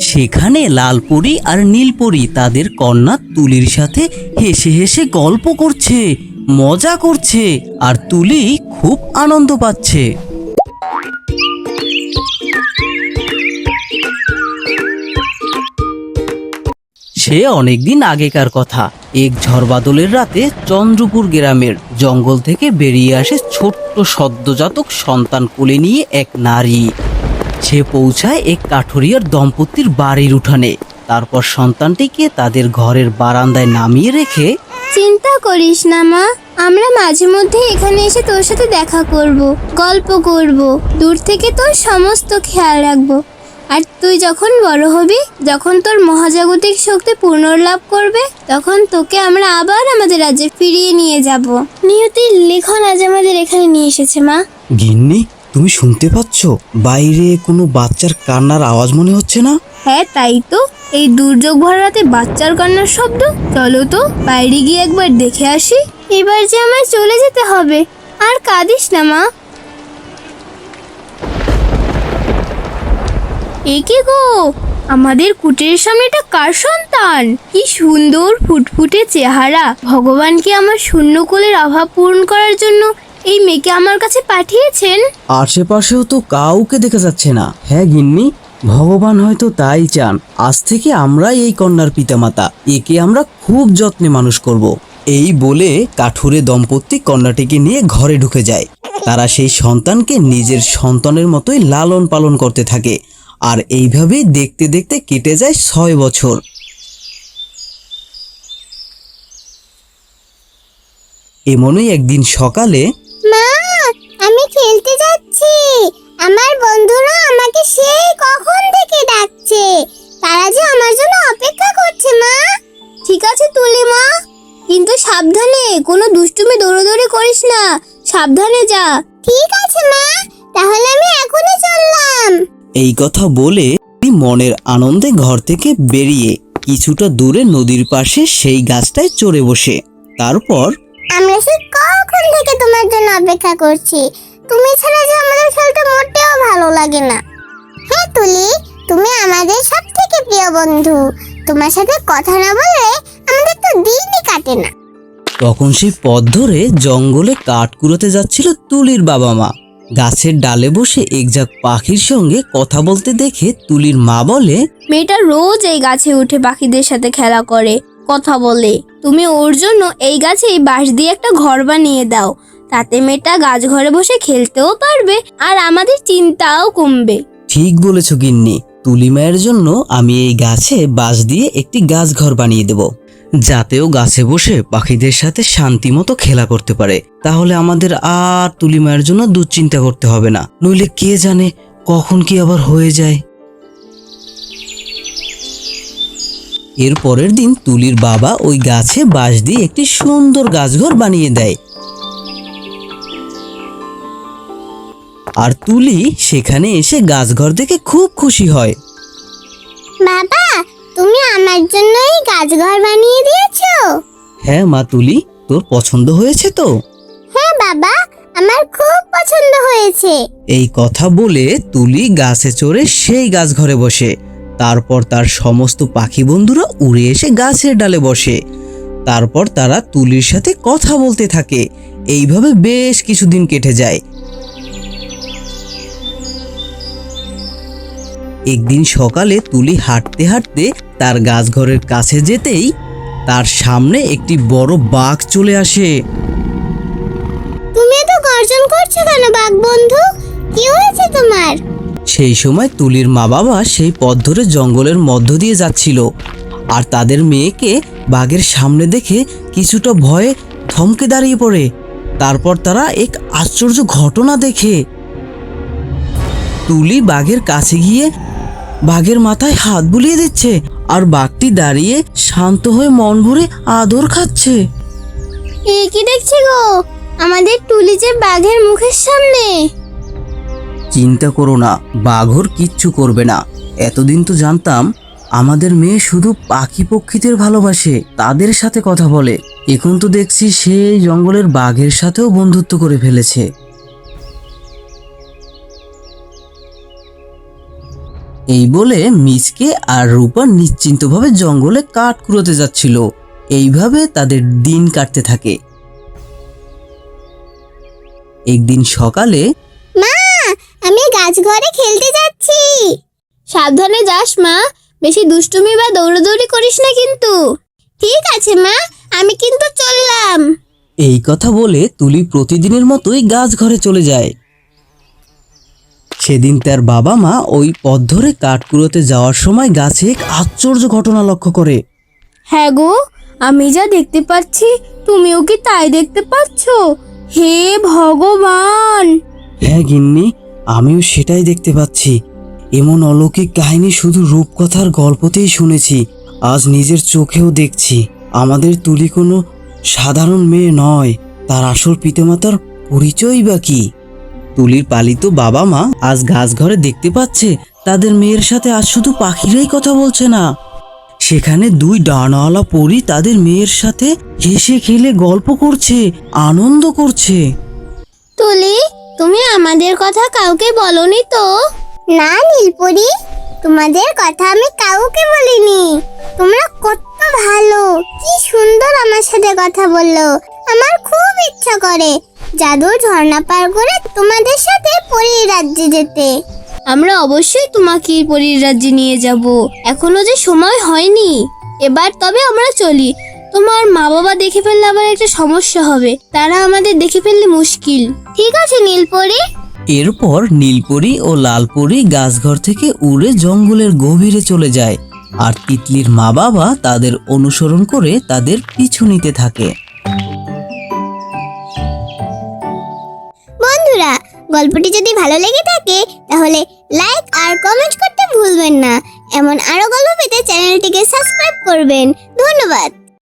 সেখানে লালপরি আর নীলপরি তাদের কন্যা তুলির সাথে হেসে হেসে গল্প করছে, মজা করছে, আর তুলি খুব আনন্দ পাচ্ছে। সে অনেকদিন আগেকার কথা। এক ঝড়বাদলের রাতে চন্দ্রপুর গ্রামের জঙ্গল থেকে বেরিয়ে আসে ছোট্ট সদ্যজাতক সন্তান কোলে নিয়ে এক নারী। সে পৌঁছায় এক কাঠুরিয়ার দম্পতির বাড়ির উঠানে। তারপর সন্তানটিকে তাদের ঘরের বারান্দায় নামিয়ে রেখে চিন্তা করিস না মা। আমরা মাঝে মধ্যে এখানে এসে তোর সাথে দেখা করব গল্প করব দূর থেকে তোর সমস্ত খেয়াল রাখব। আর তুই যখন বড় হবি যখন তোর মহাজাগতিক শক্তি পুনর্লাভ করবে তখন তোকে আমরা আবার আমাদের রাজ্যে ফিরিয়ে নিয়ে যাব। নিয়তির লেখন আজ আমাদের এখানে নিয়ে এসেছে মা। গিন্নি তুমি শুনতে পাচ্ছ? বাইরে কোনো বাচ্চার কান্নার আওয়াজ মনে হচ্ছে না? হ্যাঁ তাই তো। এই দুর্যোগ ভরা রাতে বাচ্চার কান্নার শব্দ। চলো তো, বাইরে গিয়ে একবার দেখে আসি। এবার যে আমায় চলে যেতে হবে। আর কাঁদিস না, মা। এ কি গো? আমাদের কুটিরের সামনে এটা কার সন্তান? কি সুন্দর ফুটফুটে চেহারা। ভগবান কি আমার শূন্য কোলের অভাব পূরণ করার জন্য এই মেয়েকে আমার কাছে পাঠিয়েছেন? আশেপাশেও তো কাউকে দেখা যাচ্ছে না। হ্যাঁ গিন্নি? ভগবান হয়তো তাই চান। আজ থেকে আমরাই এই কন্যার পিতামাতা। একে আমরা খুব যত্নে মানুষ করব। এই বলে কাঠুরে দম্পতি কন্যাটিকে নিয়ে ঘরে ঢুকে যায়। তারা সেই সন্তানকে নিজের সন্তানের মতোই লালন পালন করতে থাকে আর এইভাবেই দেখতে দেখতে কেটে যায় ছয় বছর। এমনই একদিন সকালে মা, আমি খেলতে যাচ্ছি। আমার বন্ধুরা আমাকে সেই কখন থেকে ডাকছে? তারা যে আমার জন্য অপেক্ষা করছে, মা। ঠিক আছে তুলি মা, কিন্তু সাবধানে, কোনো দুষ্টুমি দৌড়দৌড়ি করিস না। সাবধানে যা। ঠিক আছে মা, তাহলে আমি এখনই চললাম। এই কথা বলে তিনি মনের আনন্দে ঘর থেকে বেরিয়ে কিছুটা দূরে নদীর পাশে সেই গাছটায় চড়ে বসে। তারপর আমরা সেই কখন থেকে তোমার জন্য অপেক্ষা করছি? তুমি ছাড়া যে আমাদের খেলতে মোটেও ভালো লাগে না। হ্যাঁ তুলি তুমি আমাদের সব থেকে প্রিয় বন্ধু। তোমার সাথে কথা না বলে আমাদের তো দিনই কাটে না। তখন সেই পথ ধরে জঙ্গলে কাঠ কুড়োতে যাচ্ছিল তুলির বাবা মা। গাছের ডালে বসে একজাক পাখির সঙ্গে কথা বলতে দেখে তুলির মা বলে মেয়েটা রোজ এই গাছে উঠে পাখিদের সাথে খেলা করে। কথা বলে। তুমি ওর জন্য এই গাছেই বাঁশ দিয়ে একটা ঘর বানিয়ে দাও। তাতে মেয়েটা গাছ ঘরে বসে খেলতেও পারবে আর আমাদের চিন্তাও কমবে। ঠিক বলেছ গিন্নি। তুলি মায়ের জন্য আমি এই গাছে বাঁশ দিয়ে একটি গাছ ঘর বানিয়ে দেব। যাতেও গাছে বসে পাখিদের সাথে শান্তি মতো খেলা করতে পারে। তাহলে আমাদের আর তুলি মায়ের জন্য দুশ্চিন্তা করতে হবে না। নইলে কে জানে কখন কি আবার হয়ে যায়। এর পরের দিন তুলির বাবা ওই গাছে বাঁশ দিয়ে একটি সুন্দর গাছঘর বানিয়ে দেয়। আর তুলি সেখানে এসে গাছঘর দেখে খুব খুশি হয়। বাবা তুমি আমার জন্য এই গাছ ঘর বানিয়ে দিয়েছ। হ্যাঁ মা তুলি তোর পছন্দ হয়েছে তো? হ্যাঁ বাবা আমার খুব পছন্দ হয়েছে। এই কথা বলে তুলি গাছে চড়ে সেই গাছ ঘরে বসে। তারপর তার সমস্ত পাখি বন্ধুরা উড়ে এসে গাছের ডালে বসে। তারপর তারা তুলির সাথে কথা বলতে থাকে। এইভাবে বেশ কিছুদিন কেটে যায়। একদিন সকালে তুলি হাঁটতে হাঁটতে তার গাছঘরের কাছে যেতেই তার সামনে একটি বড় বাঘ চলে আসে। তুমি এত গর্জন করছ কেন বাঘ বন্ধু? কি সেই সময় তুলির মা বাবা সেই পথ ধরে জঙ্গলের মধ্য দিয়ে যাচ্ছিল। আর তাদের মেয়েকে বাঘের সামনে দেখে কিছুটা ভয়ে থমকে দাঁড়িয়ে পড়ে। তারপর তারা এক আশ্চর্য ঘটনা দেখে। তুলি বাঘের কাছে গিয়ে বাঘের মাথায় হাত বুলিয়ে দিচ্ছে আর বাঘটি দাঁড়িয়ে শান্ত হয়ে মন ভরে আদর খাচ্ছে। এ কি দেখছি গো? আমাদের টুলি যে বাঘের মুখের সামনে। চিন্তা করো না, বাঘর কিচ্ছু করবে না। এতদিন তো জানতাম, আমাদের মেয়ে শুধু পাখি পক্ষীদের ভালোবাসে, তাদের সাথে কথা বলে। এখন তো দেখছি সে জঙ্গলের বাঘের সাথেও বন্ধুত্ব করে ফেলেছে। এই বলে মিসকে আর রূপা নিশ্চিন্তভাবে জঙ্গলে কাঠ কুড়োতে যাচ্ছিল। এইভাবে তাদের দিন কাটতে থাকে। একদিন সকালে আমি গাছ ঘরে খেলতে যাচ্ছি। সাবধানে যাস মা। বেশি দুষ্টুমি বা দৌড়াদৌড়ি করিস না কিন্তু। ঠিক আছে মা। আমি কিন্তু চললাম। এই কথা বলে তুলি প্রতিদিনের মতোই গাছ ঘরে চলে যায়। সেদিন তার বাবা মা ওই পথ ধরে কাঠ কুড়োতে যাওয়ার সময় গাছে এক আশ্চর্য ঘটনা লক্ষ্য করে। হ্যাঁ গো আমি যা দেখতে পাচ্ছি তুমিও কি তাই দেখতে পাচ্ছ? হে ভগবান! হ্যাঁ গিন্নি আমিও সেটাই দেখতে পাচ্ছি। এমন অলৌকিক কাহিনী শুধু রূপকথার গল্পতেই শুনেছি। আজ নিজের চোখেও দেখছি। আমাদের তুলি কোনো সাধারণ মেয়ে নয়। তার আসল পিতামাতার পরিচয় বা কি? তুলির পালিত বাবা মা আজ ঘরে দেখতে পাচ্ছে। তাদের মেয়ের সাথে আজ শুধু পাখিরাই কথা বলছে না। সেখানে দুই ডানাওয়ালা পরী তাদের মেয়ের সাথে হেসে খেলে গল্প করছে, আনন্দ করছে। তুলি তুমি আমাদের কথা কাউকে বলনি তো? না নীলপরি। তোমাদের কথা আমি কাউকে বলিনি। তোমরা কত ভালো কি সুন্দর আমার সাথে কথা বলল। আমার খুব ইচ্ছা করে জাদুর ঝর্ণা পার করে তোমাদের সাথে পরীর রাজ্যে যেতে। আমরা অবশ্যই তোমাকে পরীর রাজ্যে নিয়ে যাব। এখনও যে সময় হয়নি। এবার তবে আমরা চলি। তোমার মা বাবা দেখে ফেললে আবার একটা সমস্যা হবে। তারা আমাদের দেখে ফেললে মুশকিল। ঠিক আছে নীলপরি? এরপর নীলপরি ও লালপরি গাছঘর থেকে উড়ে জঙ্গলের গভীরে চলে যায়। আর তিতলির মা বাবা তাদের অনুসরণ করে তাদের পিছু নিতে থাকে। বন্ধুরা গল্পটি যদি ভালো লেগে থাকে তাহলে লাইক আর কমেন্ট করতে ভুলবেন না। এমন আরও গল্প পেতে চ্যানেলটিকে সাবস্ক্রাইব করবেন। ধন্যবাদ।